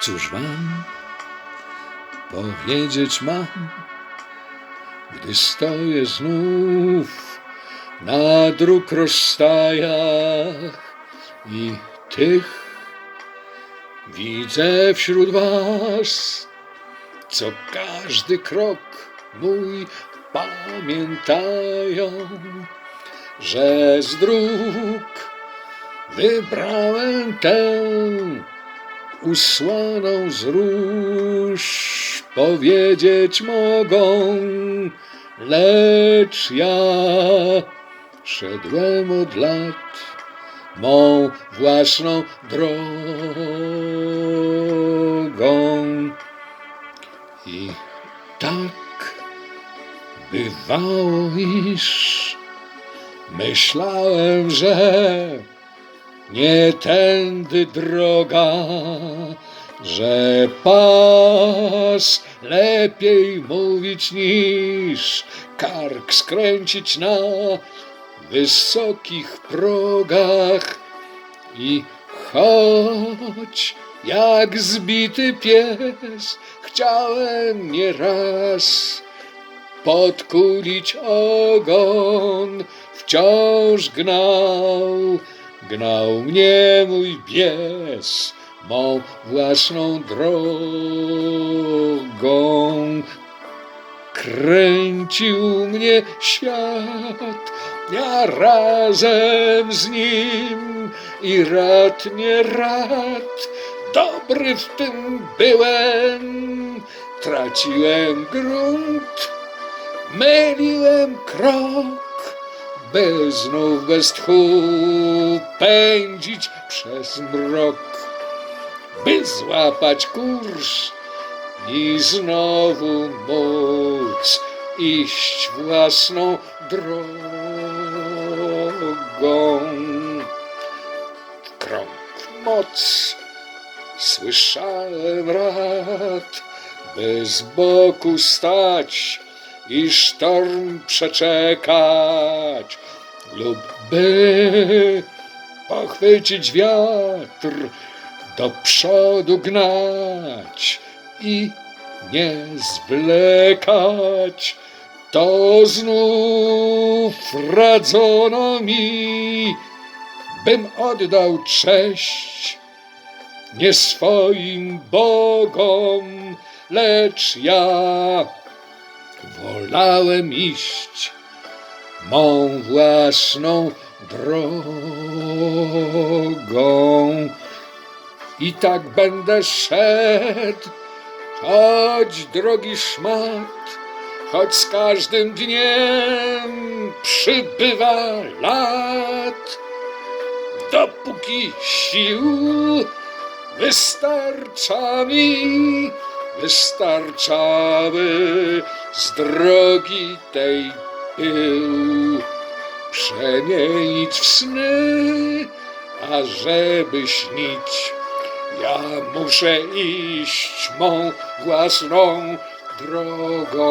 Cóż wam powiedzieć mam, gdy stoję znów na dróg rozstajach i tych widzę wśród was, co każdy krok mój pamiętają, że z dróg wybrałem tę usłaną z róż powiedzieć mogą, lecz ja szedłem od lat mą własną drogą. I tak bywało, iż myślałem, że nie tędy droga, że pas lepiej mówić niż kark skręcić na wysokich progach. I choć jak zbity pies chciałem nieraz podkulić ogon, wciąż gnał, gnał mnie mój bies mą własną drogą. Kręcił mnie świat, ja razem z nim i rad nie rad, dobry w tym byłem, traciłem grunt, myliłem krok, by znów bez tchu pędzić przez mrok, by złapać kurs i znowu móc iść własną drogą. Krąg moc słyszałem rad, by z boku stać i sztorm przeczekać, lub by pochwycić wiatr, do przodu gnać i nie zwlekać. To znów radzono mi, bym oddał cześć nie swoim bogom, lecz ja wolałem iść mą własną drogą. I tak będę szedł, choć drogi szmat, choć z każdym dniem przybywa lat, dopóki sił wystarcza mi, wystarczały z drogi tej pył przemienić w sny, a żeby śnić, ja muszę iść mą własną drogą.